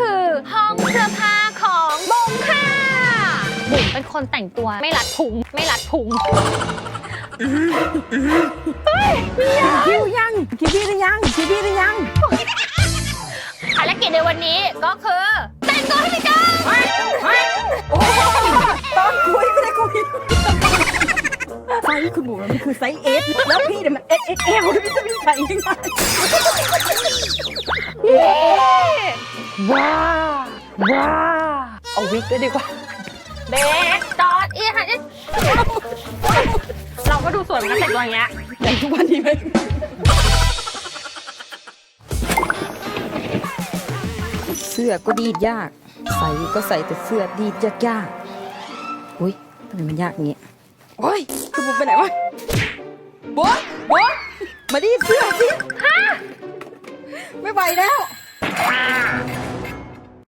คือห้องเสื้อผ้าของบุ๋มค่ะบุ๋มเป็นคนแต่งตัวไม่รัดพุงไม่รัดพุงคิวยังคิวพี่หรือยังคิวพี่หรือยังภารกิจในวันนี้ก็คือแต่งตัวให้พี่ก้าวโอ้ตอนคุยไม่ได้คุยไซส์คุณบุ๋มมันคือไซส์เอสแล้วพี่เนี่ยมันเอสเอสเอลพี่จะไม่ใส่ยังไง ว้าว้าเอาวิกเลยดีกว่าเบสจอดอีหันอีเราก็ดูสวยเหมือนกันแต่งตัวอย่างเงี้ยแต่งทุกวันดีไหมเสื้อก็ดีดยาก ใส่ก็ใส่แต่เสื้อดีดยากยากๆอุ้ยทำไมมันยากอย่างงี้โอ้ยคุณบุ๋มไปไหนวะบัวบัวมาดีดเสื้อสิไม่ไหวแล้วอ่า